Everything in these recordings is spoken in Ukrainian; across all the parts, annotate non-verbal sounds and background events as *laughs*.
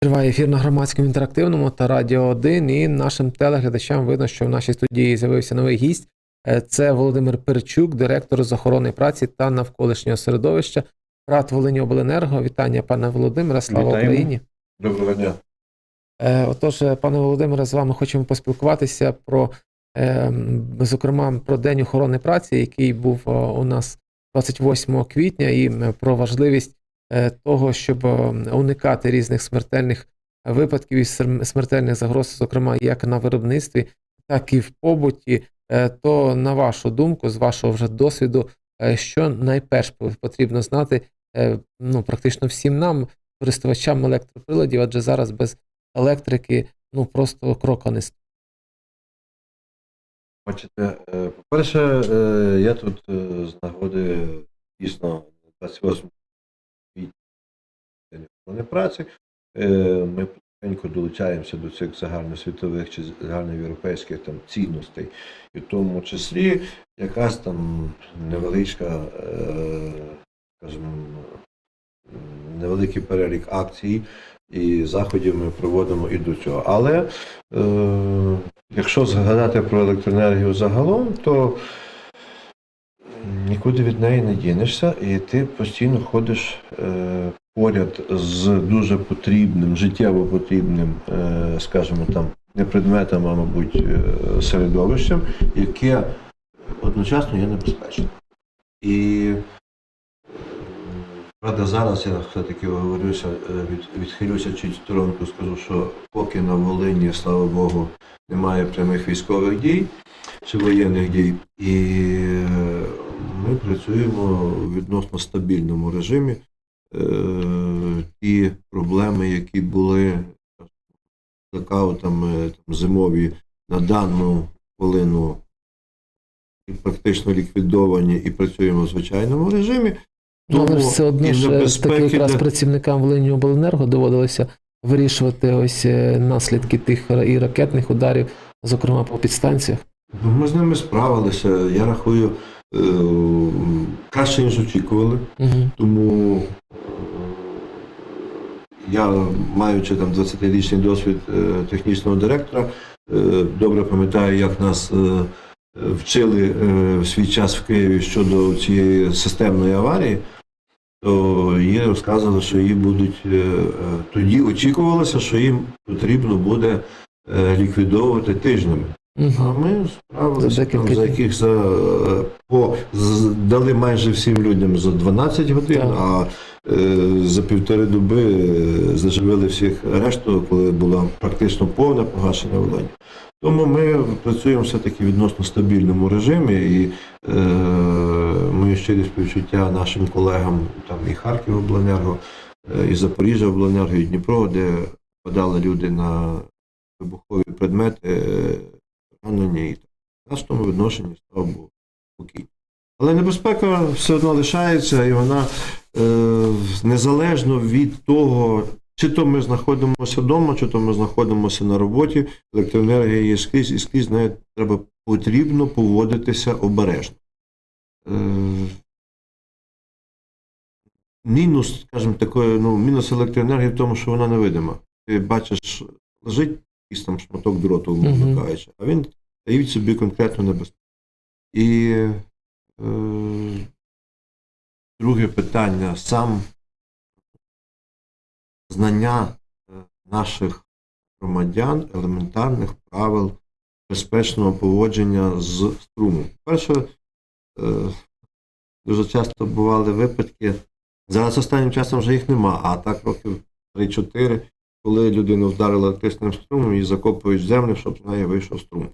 Триває ефір на громадському інтерактивному та Радіо 1. І нашим телеглядачам видно, що в нашій студії з'явився новий гість. Е, Це Володимир Перчук, директор з охорони праці та навколишнього середовища. Рад Волині Обленерго. Вітання, пане Володимире. Слава Вітаємо. Україні. Доброго дня. Е, Отож, е, пане Володимире, з вами хочемо поспілкуватися про, е, зокрема, про День охорони праці, який був у нас 28 квітня, і про важливість того, щоб е, уникати різних смертельних випадків і смертельних загроз, зокрема, як на виробництві, так і в побуті. Е, То, на вашу думку, з вашого вже досвіду, е, що найперш потрібно знати е, ну, практично всім нам, користувачам електроприладів, адже зараз без електрики ну просто крока не стоїть. Бачите, е, по-перше, е, я тут е, з нагоди дійсно 28 квітня Охорони праці. Е, Ми потихеньку долучаємося до цих загальносвітових чи загальноєвропейських там цінностей, і в тому числі якась там невеличка, е, скажімо, невеликий перелік акцій і заходів ми проводимо і до цього. Але е, якщо згадати про електроенергію загалом, то нікуди від неї не дінешся, і ти постійно ходиш е, поряд з дуже потрібним, життєво потрібним, е, скажімо там, не предметом, а мабуть, е, середовищем, яке одночасно є небезпечним. І Правда, зараз я все-таки говорюся, від, відхилюся чуть сторонку, скажу, що поки на Волині, слава Богу, немає прямих військових дій чи воєнних дій, і ми працюємо в відносно стабільному режимі. Е, Ті проблеми, які були блекаутами там, зимові на дану хвилину практично ліквідовані і працюємо в звичайному режимі. Ну, але все одно ж е, таки якраз для- працівникам Волині Обленерго доводилося вирішувати ось е, наслідки тих і ракетних ударів, зокрема по підстанціях. Ну, Ми з ними справилися. Я рахую краще, ніж очікували. Угу. Тому е, я, маючи там 20-річний досвід е, технічного директора, е, добре пам'ятаю, як нас е, вчили е, в свій час в Києві щодо цієї системної аварії. То їй розказували, що її будуть е, е, тоді очікувалося, що їм потрібно буде е, ліквідовувати тижнями. А ми справилися За там, за яких за е, по дали майже всім людям за 12 годин, Так. а е, за півтори доби е, заживили всіх решту, коли була практично повне погашення володіння. Тому ми працюємо все-таки в відносно стабільному режимі, і е, мої щирі співчуття нашим колегам там і Харків Обленерго, е, і Запоріжжя Обленерго, і Дніпро, де подали люди на вибухові предмети, У нас в тому відношенні слава Богу, спокійно. Але небезпека все одно лишається, і вона е, незалежно від того, чи то ми знаходимося вдома, чи то ми знаходимося на роботі, електроенергія є скрізь, і скрізь нею треба потрібно поводитися обережно. Е, мінус, скажімо, такої, ну, мінус електроенергії в тому, що вона невидима. Ти бачиш, лежить якийсь там шматок дроту, умовно кажучи, а він дають собі конкретну небезпеку. І е, друге питання сам знання е, наших громадян елементарних правил безпечного поводження з струмом. Перше, е, дуже часто бували випадки. Зараз останнім часом вже їх нема, а так років 3-4, коли людину вдарили електричним струмом і закопують землю, щоб з неї вийшов струм.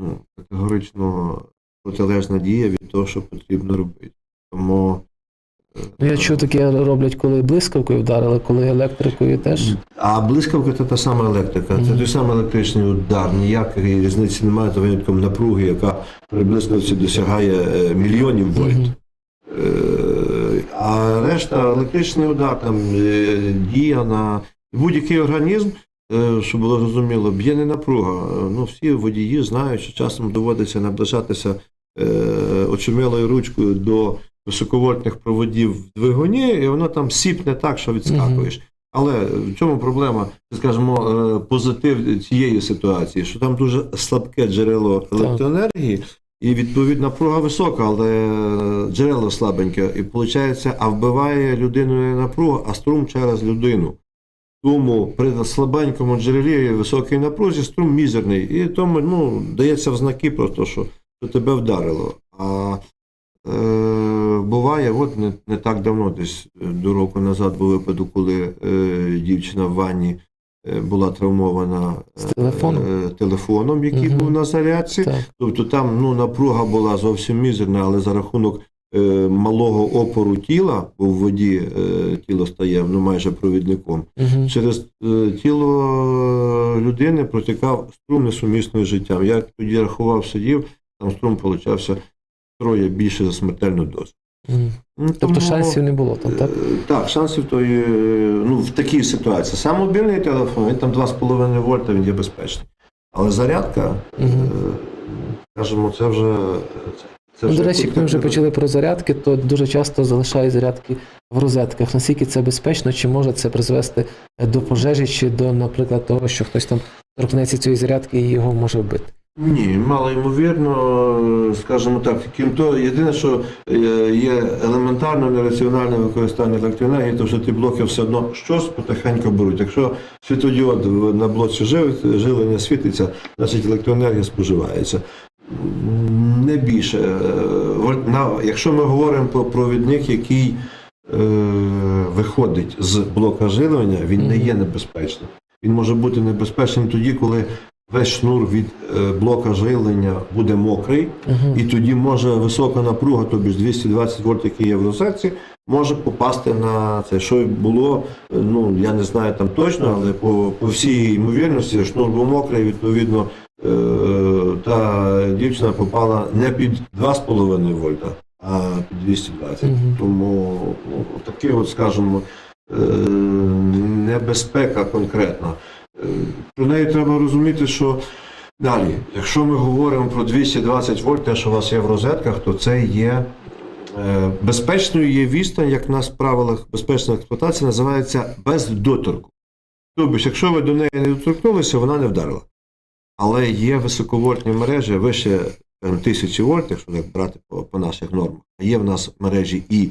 Ну, категорично протилежна дія від того, що потрібно робити. Тому. Ну, Я чув, таке роблять, коли блискавкою вдарили, коли електрикою теж. А блискавка це та сама електрика, це Мгм. той самий електричний удар. Ніякої різниці немає за винятком напруги, яка при блискавці досягає е, мільйонів вольт. Мгм. Е, А решта електричний удар, там е, дія на будь-який організм, щоб було зрозуміло, б'є не напруга. Е, Ну, всі водії знають, що часом доводиться наближатися е, очумілою ручкою до високовольтних проводів в двигуні, і воно там сіпне так, що відскакуєш. Але в чому проблема, скажімо, е, позитив цієї ситуації, що там дуже слабке джерело електроенергії, і відповідно напруга висока, але е, джерело слабеньке. І виходить, а вбиває людину не напруга, а струм через людину. Тому при слабенькому джерелі високій напрузі струм мізерний. І тому ну, дається в знаки просто, що, що тебе вдарило. А е, буває, от не, не так давно, десь е, до року назад був випадок, коли е, дівчина в ванні е, була травмована телефоном? е, телефоном, який Мгм. був на зарядці. Так. Тобто там ну, напруга була зовсім мізерна, але за рахунок малого опору тіла, бо в воді е, тіло стає ну, майже провідником, Мгм. через е, тіло людини протікав струм несумісний з життям. Я тоді рахував, сидів, там струм получався троє більше за смертельну дозу. Мгм. Ну, Тобто шансів не було там, так? е, Так, шансів тої, е, ну, в такій ситуації. Сам мобільний телефон, він там 2,5 вольта, він є безпечний. Але зарядка, е, скажімо, це вже. Це, Ну, вже до речі, як ми вже почали про зарядки, то дуже часто залишають зарядки в розетках. Наскільки це безпечно, чи може це призвести до пожежі, чи до, наприклад, того, що хтось там торкнеться цієї зарядки і його може вбити? Ні, мало ймовірно, скажімо так. Крім того, єдине, що е, є елементарно нераціональне використання електроенергії, то що ті блоки все одно щось потихеньку беруть. Якщо світодіод на блоці жилення світиться, значить електроенергія споживається. Не більше. Е, Якщо ми говоримо про провідник, який е, виходить з блока живлення, він не є небезпечним. Він може бути небезпечним тоді, коли весь шнур від е, блока живлення буде мокрий, Угу. і тоді може висока напруга, тобі ж 220 вольт, які є в розетці, може попасти на це. Що було, ну я не знаю там точно, але по, по всій ймовірності шнур був мокрий, відповідно. Е, Та дівчина попала не під 2,5 вольта, а під 220. Мгм. Тому ну, таке, от, скажімо, е, небезпека конкретна. Е, Про неї треба розуміти, що далі, якщо ми говоримо про 220 вольт, те, що у вас є в розетках, то це є безпечною є відстань, як в нас в правилах безпечної експлуатації називається без доторку. Тобто, якщо ви до неї не доторкнулися, вона не вдарила. Але є високовольтні мережі вище 1000 вольт, якщо так брати по, по наших нормах. Є в нас мережі і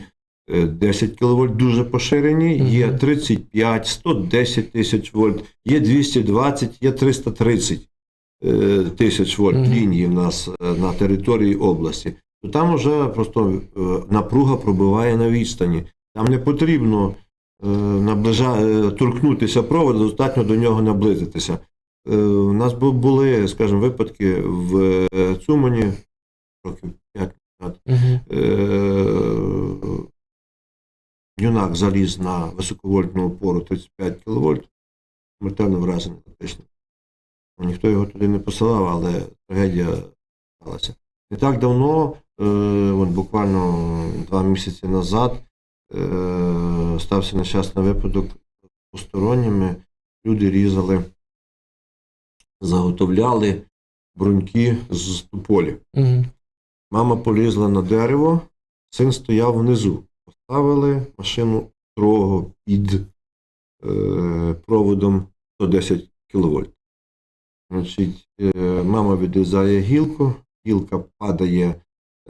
е, 10 кВт дуже поширені, є 35, 110 тисяч вольт, є 220, є 330 е, тисяч вольт лінії в нас е, на території області. То там вже просто е, напруга пробиває на відстані. Там не потрібно е, наближа... е, торкнутися проводу, достатньо до нього наблизитися. Е, У нас були, скажімо, випадки в е, Цумані років 5 назад. Угу. Юнак заліз на високовольтну опору 35 кВт, смертельно вражений фактично. Ніхто його туди не посилав, але трагедія сталася. Не так давно, от буквально два місяці назад, стався нещасний випадок з посторонніми. Люди різали, заготовляли бруньки з тополі. Угу. Мама полізла на дерево, син стояв внизу. Поставили машину строго під е, проводом 110 кВт. Значить, е, мама відрізає гілку, гілка падає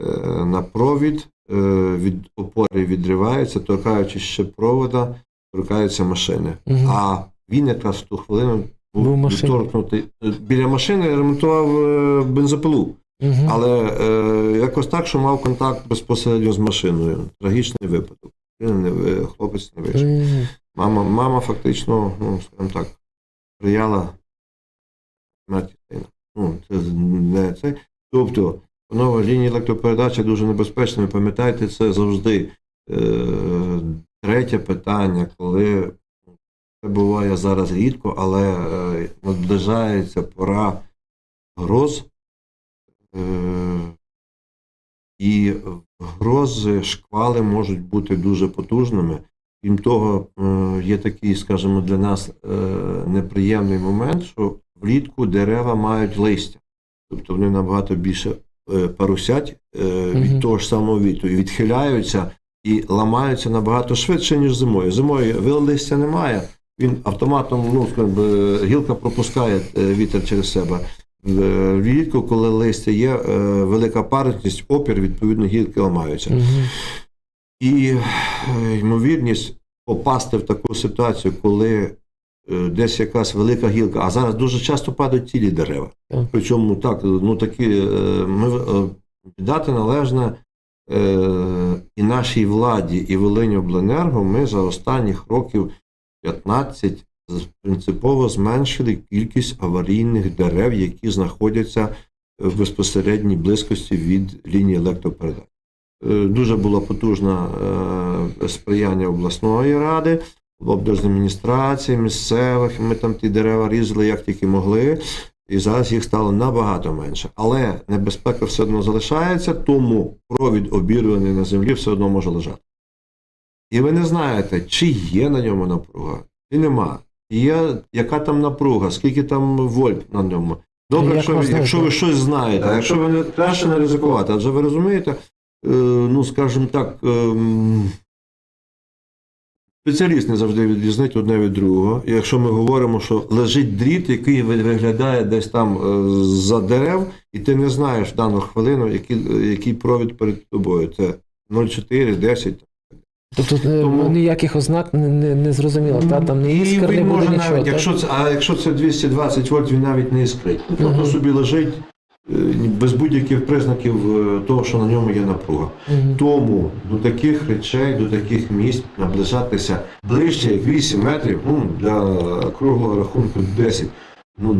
е, на провід, е, від опори відривається, торкаючись ще провода, торкається машини. Мгм. А він якраз в ту хвилину Був машині. Е, Біля машини ремонтував е, бензопилу. Угу. Але е, якось так, що мав контакт безпосередньо з машиною. Трагічний випадок. Хлопець не вийшов. Мама, мама фактично, ну, скажімо так, сприяла смерті сина. Ну, це не це. Тобто, нова лінія електропередачі дуже небезпечна. Ви пам'ятаєте, це завжди е, третє питання, коли це буває зараз рідко, але е, наближається пора гроз. Е, і грози, шквали можуть бути дуже потужними. Крім того, е, є такий, скажімо, для нас е, неприємний момент, що влітку дерева мають листя. Тобто вони набагато більше е, парусять е, від Мгм. того ж самого вітру і відхиляються і ламаються набагато швидше, ніж зимою. Зимою листя немає, він автоматом, ну скажімо, е, гілка пропускає е, вітер через себе. Е, Влітку, коли листя є велика парусність, опір, відповідно, гілки ламаються. Мгм. І ймовірність попасти в таку ситуацію, коли десь якась велика гілка, а зараз дуже часто падають цілі дерева. Так. Причому так, ну такі ми віддати належне і нашій владі, і Волиньобленерго ми за останніх років 15 принципово зменшили кількість аварійних дерев, які знаходяться в безпосередній близькості від лінії електропередач. Е, Дуже було потужне сприяння обласної ради, облдержадміністрації, місцевих. Ми там ті дерева різали як тільки могли, і зараз їх стало набагато менше. Але небезпека все одно залишається, тому провід обірваний на землі все одно може лежати. І ви не знаєте, чи є на ньому напруга, чи нема. Є, яка там напруга, скільки там вольт на ньому. Добре, Як якщо, ви- якщо ви щось знаєте, а якщо ви не краще не ризикувати, адже ви розумієте, е, ну скажімо так, ем, спеціаліст не завжди відрізнить одне від другого. І якщо ми говоримо, що лежить дріт, який ви- виглядає десь там е, за дерев, і ти не знаєш в дану хвилину, який, який провід перед тобою. Це 0,4, 10. Тобто е, Тому- ніяких ознак не, не, не зрозуміло, та там не іскр, не буде нічого. навіть, якщо це, а якщо це 220 вольт, він навіть не іскрить. Ну, Просто Мгм. собі лежить е, без будь-яких признаків е, того, що на ньому є напруга. Мгм. Тому до таких речей, до таких місць наближатися ближче, як 8 метрів, ну, для круглого рахунку 10. Ну,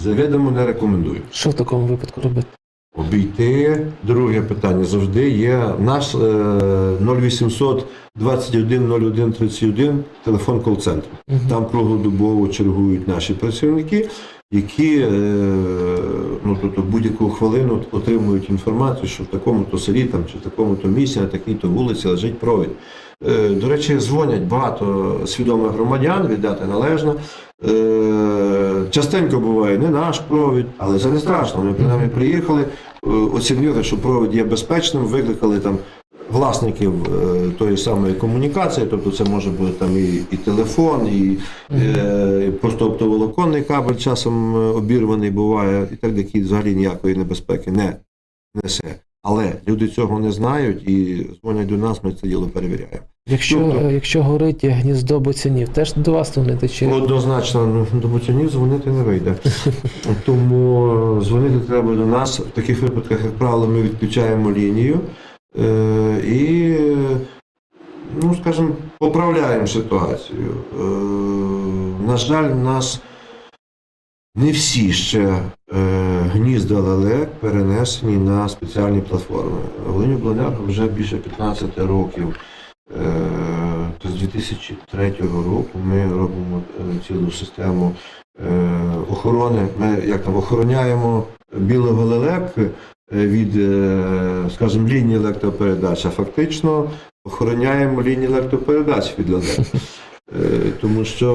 завідомо не рекомендую. Що в такому випадку робити? Обійти. Друге питання завжди є наш е, 0800 21 01 31 телефон кол-центру. Мгм. Там круглодобово чергують наші працівники, які е, ну, тобто будь-яку хвилину отримують інформацію, що в такому-то селі там, чи в такому-то місці, на такій-то вулиці лежить провід. Е, До речі, дзвонять багато свідомих громадян, віддати належно. Е, Частенько буває не наш провід, але це не страшно. Ми принаймні приїхали, оцінили, що провід є безпечним, викликали там власників е, тої самої комунікації, тобто це може бути там і, і телефон, і е, і просто оптоволоконний кабель часом е, обірваний буває, і так який взагалі ніякої небезпеки не несе. Але люди цього не знають і дзвонять до нас, ми це діло перевіряємо. Якщо, Тобто- якщо горить гніздо боцянів, теж до вас дзвонити чи Однозначно ну, до бутянів дзвонити не вийде. *laughs* Тому е, дзвонити треба до нас. В таких випадках, як правило, ми відключаємо лінію е, і, ну, скажімо, поправляємо ситуацію. Е, на жаль, нас не всі ще е, гнізда лелек перенесені на спеціальні платформи. Волиньобленерго вже більше 15 років. Е, з 2003 року ми робимо е, цілу систему охорони. Ми як там охороняємо білого лелек від, скажімо, лінії електропередач, а фактично охороняємо лінії електропередач від лелек. Тому що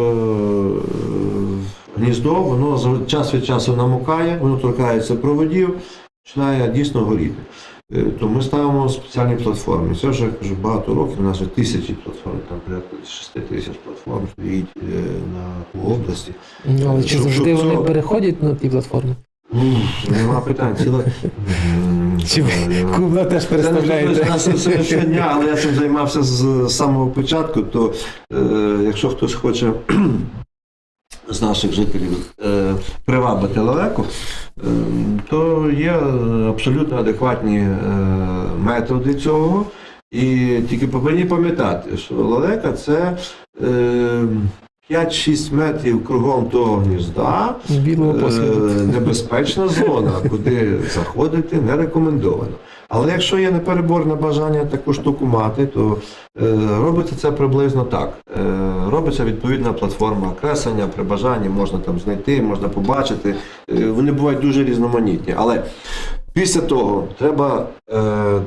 гніздо, воно час від часу намокає, воно торкається проводів, починає дійсно горіти. Е, То ми ставимо спеціальні платформи. Це вже кажу, багато років, у нас вже тисячі платформ, там порядка 6 тисяч платформ стоїть е, на області. Ну, але чи завжди вони переходять на ті платформи? Ну, Нема питань. Ціла... *laughs* Чи ви. Кубла теж не це щодня, але я цим займався з самого початку, то е, якщо хтось хоче з наших жителів е, привабити лелеку, е, то є абсолютно адекватні е, методи цього. І тільки повинні пам'ятати, що лелека це е, 5-6 метрів кругом того гнізда. Небезпечна зона, куди заходити не рекомендовано. Але якщо є непереборне бажання таку штуку мати, то е, робиться це приблизно так. Е, робиться відповідна платформа креслення, при бажанні можна там знайти, можна побачити. Е, вони бувають дуже різноманітні. Але після того треба е,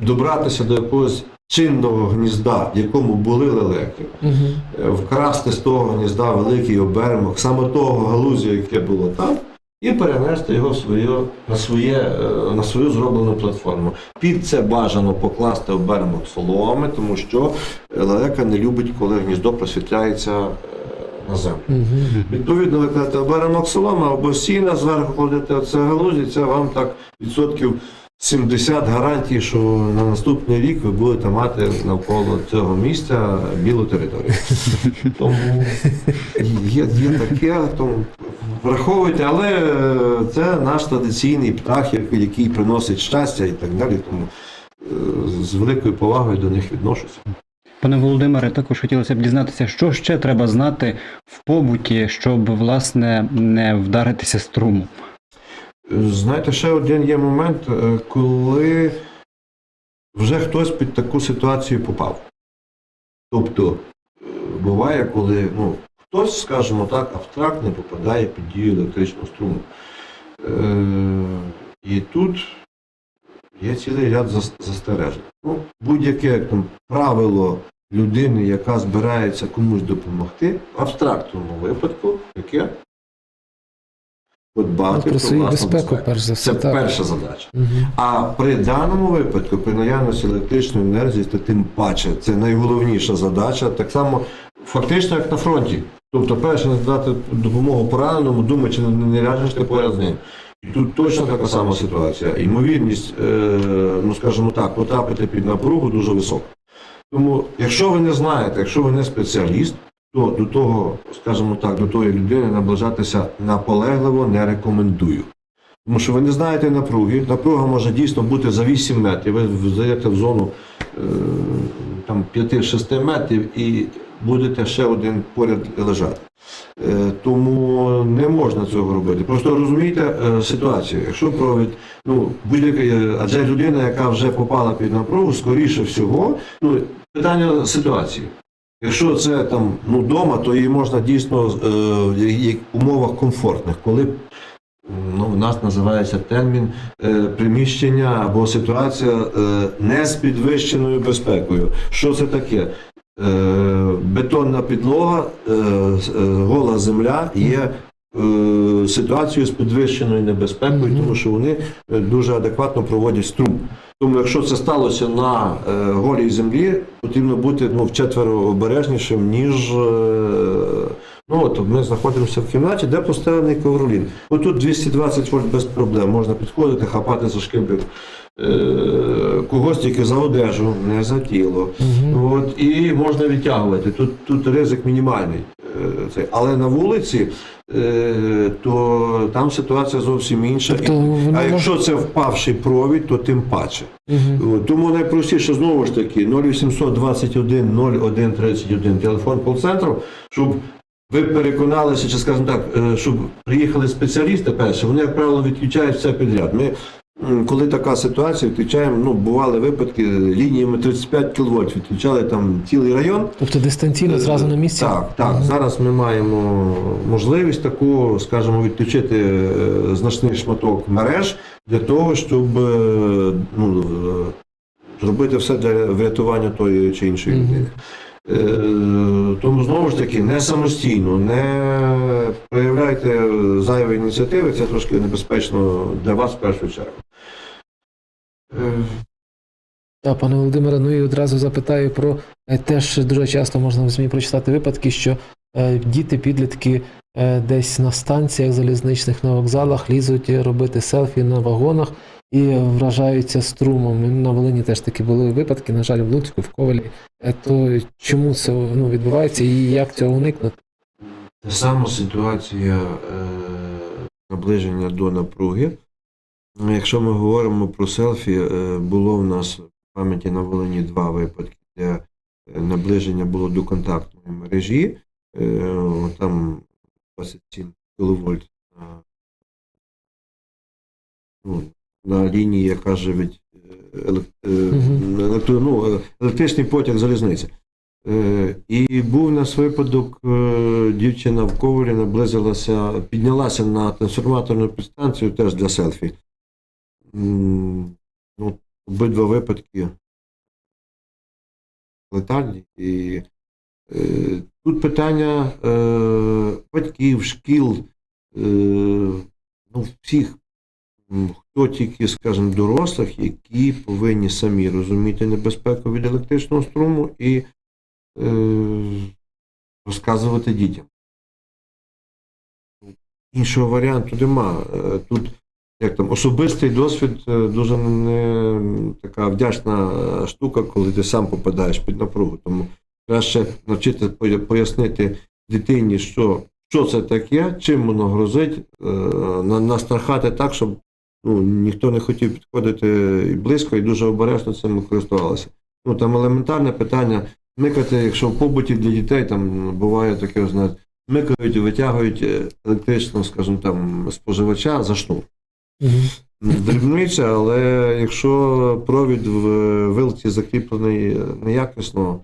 добратися до якогось чинного гнізда, в якому були лелеки Мгм. е, вкрасти з того гнізда великий оберемок, саме того галузя, яке було там, і перенести його в свою, на, своє, е, на свою зроблену платформу. Під це бажано покласти оберемок соломи, тому що лелека не любить, коли гніздо просвітляється е, на землю. Угу. Відповідно, ви кажете, оберемок соломи або сіна, зверху кладете оце галузі, це вам так відсотків 70 гарантій, що на наступний рік ви будете мати навколо цього місця білу територію. *laughs* Тому є, є таке, тому враховуйте, але це наш традиційний птах, який приносить щастя і так далі. Тому е, з великою повагою до них відношуся. Пане Володимире, також хотілося б дізнатися, що ще треба знати в побуті, щоб власне не вдаритися струму. Знаєте, ще один є момент, е, коли вже хтось під таку ситуацію попав. Тобто, е, буває, коли ну, хтось, скажімо так, абстрактно попадає під дію електричного струму. Е, і тут є цілий ряд застережень. Ну, будь-яке правило людини, яка збирається комусь допомогти, в абстрактному випадку, яке подбати Про свою власну безпеку, перш за все, Це так. перша задача. Угу. А при даному випадку, при наявності електричної енергії, то тим паче це найголовніша задача, так само фактично як на фронті. Тобто, перше надати допомогу пораненому, думаючи, не, не ляжеш ти поряд з ним. І тут точно така сама ситуація. Ймовірність, е, ну скажімо так, потрапити під напругу дуже висока. Тому, якщо ви не знаєте, якщо ви не спеціаліст, то до того, скажімо так, до тої людини наближатися наполегливо не рекомендую. Тому що ви не знаєте напруги. Напруга може дійсно бути за 8 метрів. Ви зайдете в зону е, там 5-6 метрів і будете ще один поряд лежати. Е, тому не можна цього робити. Просто розумійте е, ситуацію. Якщо провід, ну будь-яка, адже людина, яка вже попала під напругу, скоріше всього, ну питання ситуації. Якщо це там ну вдома, то її можна дійсно е, в умовах комфортних, коли ну, у нас називається термін е, приміщення або ситуація е, не з підвищеною безпекою. Що це таке? Бетонна підлога, гола земля є ситуацією з підвищеною небезпекою, тому що вони е, дуже адекватно проводять струм. Тому якщо це сталося на е, голій землі, потрібно бути ну, вчетверо обережнішим, ніж е, ну, от ми знаходимося в кімнаті, де поставлений ковролін. Отут 220 вольт без проблем. Можна підходити, хапати за шкибик когось тільки за одежу, не за тіло. Угу. От, і можна відтягувати. Тут, тут ризик мінімальний. Е, Це. Але на вулиці, е, то там ситуація зовсім інша. Тобто а якщо це впавший провід, то тим паче. Угу. От, Тому найпростіше знову ж таки 0800 21 01 31 телефон кол-центру, щоб ви переконалися, чи скажімо так, е, щоб приїхали спеціалісти перше, вони, як правило, відключають все підряд. Ми, коли така ситуація, відключаємо, ну, бували випадки лініями 35 кВт, відключали там цілий район. Тобто дистанційно зразу на місці? Так, так. Мгм. Зараз ми маємо можливість таку, скажімо, відключити е, значний шматок мереж для того, щоб е, ну, е, зробити все для врятування тої чи іншої людини. Е, Тому знову ж таки не самостійно, не проявляйте зайвої ініціативи, це трошки небезпечно для вас в першу чергу. Е, Так, пане Володимире, ну і одразу запитаю про е, теж дуже часто можна в ЗМІ прочитати випадки, що е, діти, підлітки десь на станціях залізничних на вокзалах лізуть робити селфі на вагонах і вражаються струмом. На Волині теж такі були випадки, на жаль, в Луцьку, в Ковалі. То чому це ну, відбувається і як цього уникнути? Та сама ситуація наближення до напруги. Ну, Якщо ми говоримо про селфі, е, було в нас в пам'яті на Волині два випадки, де е, наближення було до контактної мережі, е, там 27 кВт на, ну, на лінії, яка живить електро- ну, електричний потяг залізниці. І був у нас випадок, дівчина в коврі наблизилася, піднялася на трансформаторну підстанцію теж для селфі. Ну, обидва випадки летальні. І е, тут питання е, батьків, шкіл, е, ну, всіх, хто тільки, скажімо, дорослих, які повинні самі розуміти небезпеку від електричного струму і е, розказувати дітям. Іншого варіанту нема. Е, Тут як там особистий досвід е, дуже не така вдячна штука, коли ти сам попадаєш під напругу. Тому краще навчити пояснити дитині, що, що це таке, чим воно грозить, е, настрахати так, щоб ну, ніхто не хотів підходити і близько, і дуже обережно цим користувалися. Ну там елементарне питання. Микати, якщо в побуті для дітей там буває таке, знаєте, микають і витягують е, електрично, скажімо там, споживача за шнур. Дрібниця, але якщо провід в вилці закріплений неякісно,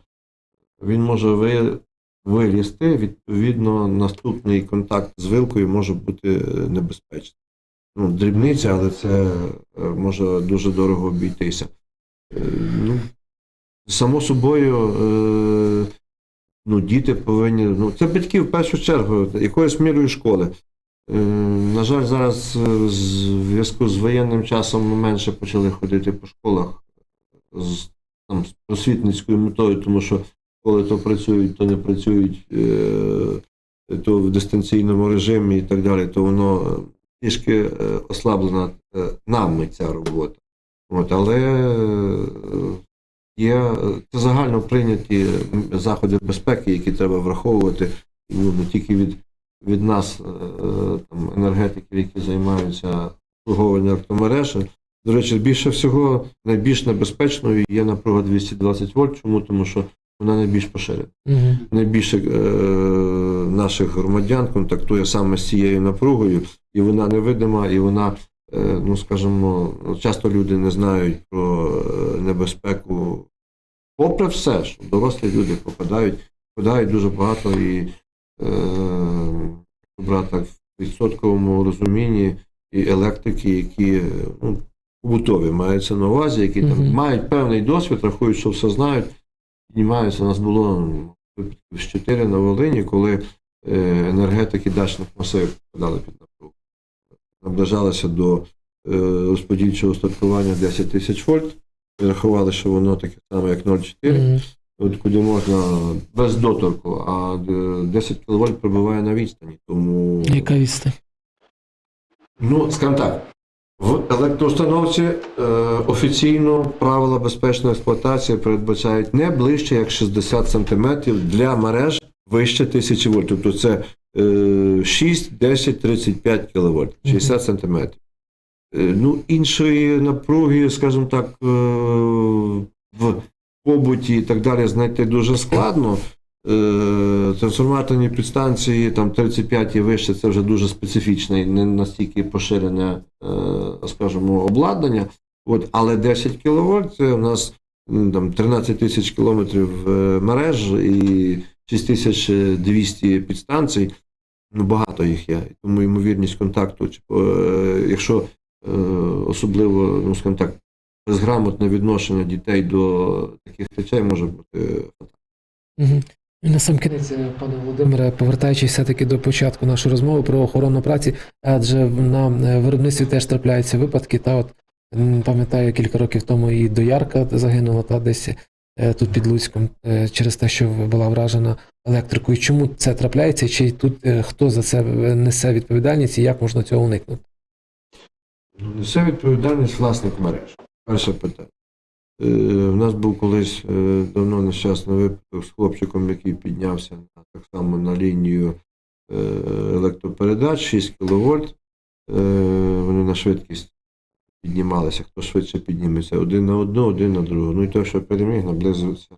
він може ви- вилізти, відповідно, наступний контакт з вилкою може бути небезпечним. Ну, дрібниця, але це е, може дуже дорого обійтися. Е, Ну, само собою, е, ну, діти повинні. Ну, це батьки в першу чергу, якоюсь мірою школи. Е, На жаль, зараз е, в зв'язку з воєнним часом ми менше почали ходити по школах з, там, з просвітницькою метою, тому що школи то працюють, то не працюють, е, то в дистанційному режимі і так далі, то воно трішки ослаблена нами ця робота. От, але є це загально прийняті заходи безпеки, які треба враховувати ну, не тільки від від нас, е, там, енергетиків, які займаються обслуговуванням електромереж. До речі, більше всього найбільш небезпечною є напруга 220 вольт. Чому? Тому що вона найбільш поширена. Мгм. Найбільше е, наших громадян контактує саме з цією напругою, і вона невидима, і вона, е, ну скажімо, часто люди не знають про е, небезпеку. Попри все, що дорослі люди попадають, попадають дуже багато і е, брати в відсотковому розумінні і електрики, які е, ну, побутові маються на увазі, які там Мгм. мають певний досвід, рахують, що все знають, піднімаються. У нас було з 4 на Волині, коли е, енергетики дачних масивів попадали під напругу. Наближалися до е, розподільчого устаткування 10 тисяч вольт. Рахували, що воно таке саме, як 0,4. От куди можна без доторку, а е, 10 кВт прибуває на відстані. Тому Яка відстань? ну, скажімо так, в електроустановці е, офіційно правила безпечної експлуатації передбачають не ближче як 60 см для мереж вище 1000 вольт. Тобто це е, 6, 10, 35 кВт, 60 см. Е, ну, іншої напруги, скажімо так, е, в побуті і так далі знайти дуже складно. Е, Трансформаторні підстанції там 35 і вище це вже дуже специфічне і не настільки поширене, е, скажімо, обладнання. От, але 10 кВт це у нас там 13 тисяч кілометрів е, мереж і 6200 підстанцій. Ну, багато їх є. Тому ймовірність контакту, е, якщо особливо, ну, скажімо так, безграмотне відношення дітей до таких речей може бути. І на сам кінець, пане Володимире, повертаючись все-таки до початку нашої розмови про охорону праці, адже на е, виробництві теж трапляються випадки. Та от пам'ятаю, кілька років тому і доярка загинула та десь е, тут під Луцьком е, через те, що була вражена електрикою. Чому це трапляється? Чи тут хто за це несе відповідальність і як можна цього уникнути? Ну, Несе відповідальність власник мереж. Перше питання. Е, У нас був колись е, давно нещасний випадок з хлопчиком, який піднявся так само на лінію е, електропередач 6 кВт. Вони на швидкість піднімалися. Хто швидше підніметься один на одну, один на другу. Ну і той, що переміг, наблизився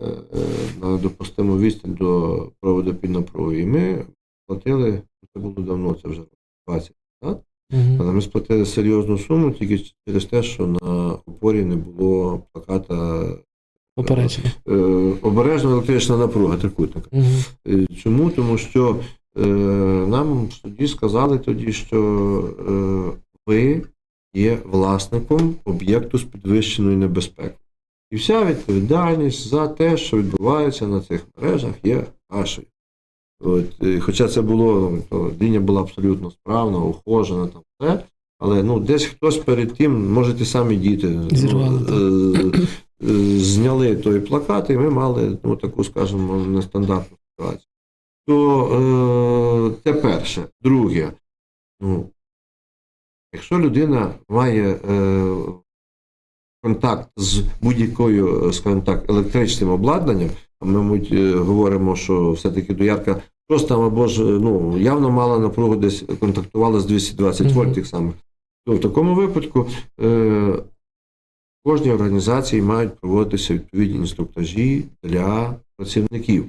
е, е, на допустиму відстань до проводу під. І ми платили, це було давно, це вже 20 назад. Але ми сплатили серйозну суму тільки через те, що на опорі не було плаката Попередження. е, обережна електрична напруга трикутника. Е, Чому? Тому що е, нам в суді сказали тоді, що е, ви є власником об'єкту з підвищеною небезпекою. І вся відповідальність за те, що відбувається на цих мережах, є вашою. От, хоча це було, то лінія була абсолютно справна, ухожена, там все. Але ну, десь хтось перед тим, може, ті самі діти Зірвали, ну, е, е, зняли той плакат, і ми мали ну, таку, скажімо, нестандартну ситуацію. То е, це перше. Друге, ну, якщо людина має е, контакт з будь-якою, скажімо так, електричним обладнанням, ми, мабуть, е, говоримо, що все-таки доярка просто там або ж ну, явно мала напругу десь контактувала з 220 вольт тих самих. То в такому випадку е, кожній організації мають проводитися відповідні інструктажі для працівників.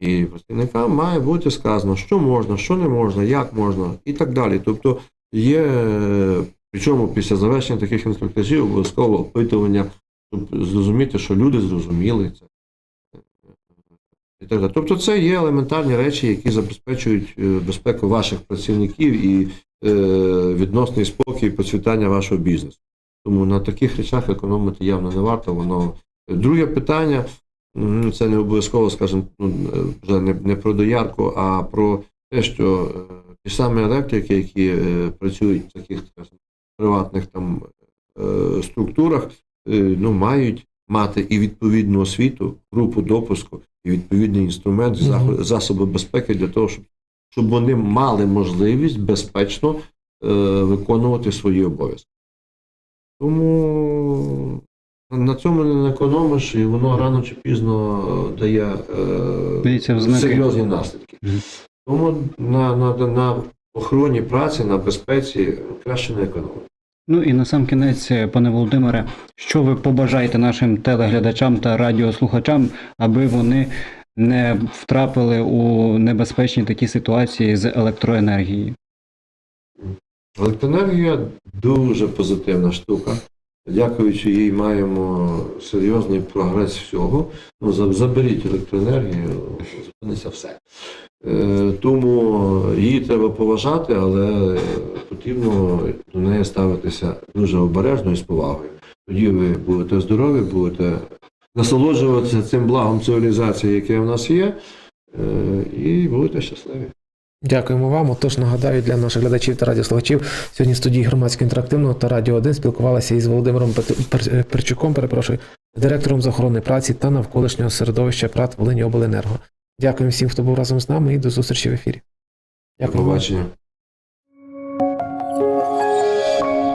І працівникам має бути сказано, що можна, що не можна, як можна і так далі. Тобто є, е, причому після завершення таких інструктажів обов'язково опитування, щоб зрозуміти, що люди зрозуміли це. І так далі. Тобто це є елементарні речі, які забезпечують е, безпеку ваших працівників і е, відносний спокій і процвітання вашого бізнесу. Тому на таких речах економити явно не варто. Воно друге питання це не обов'язково, скажімо, ну, е, вже не, про доярку, а про те, що е, ті самі електрики, які е, працюють в таких скажімо, приватних там е, структурах, е, ну, мають мати і відповідну освіту, групу допуску, і відповідний інструмент, і засоби безпеки для того, щоб, щоб вони мали можливість безпечно е, виконувати свої обов'язки. Тому на цьому не економиш, і воно рано чи пізно е, дає е, серйозні наслідки. Тому на, на, на охороні праці, на безпеці краще не економити. Ну і на сам кінець, пане Володимире, що ви побажаєте нашим телеглядачам та радіослухачам, аби вони не втрапили у небезпечні такі ситуації з електроенергією? Електроенергія дуже позитивна штука. Дякуючи їй, маємо серйозний прогрес всього. Ну, заберіть електроенергію, зупиниться все. Е, Тому її треба поважати, але потрібно до неї ставитися дуже обережно і з повагою. Тоді ви будете здорові, будете насолоджуватися цим благом цивілізації, яке в нас є, е, і будете щасливі. Дякуємо вам. Отож, нагадаю для наших глядачів та радіослухачів. Сьогодні в студії громадського інтерактивного та Радіо 1 спілкувалися із Володимиром Пет- Перчуком, перепрошую, директором з охорони праці та навколишнього середовища ПРАТ Волині Обленерго. Дякуємо всім, хто був разом з нами, і до зустрічі в ефірі. Дякую. До побачення.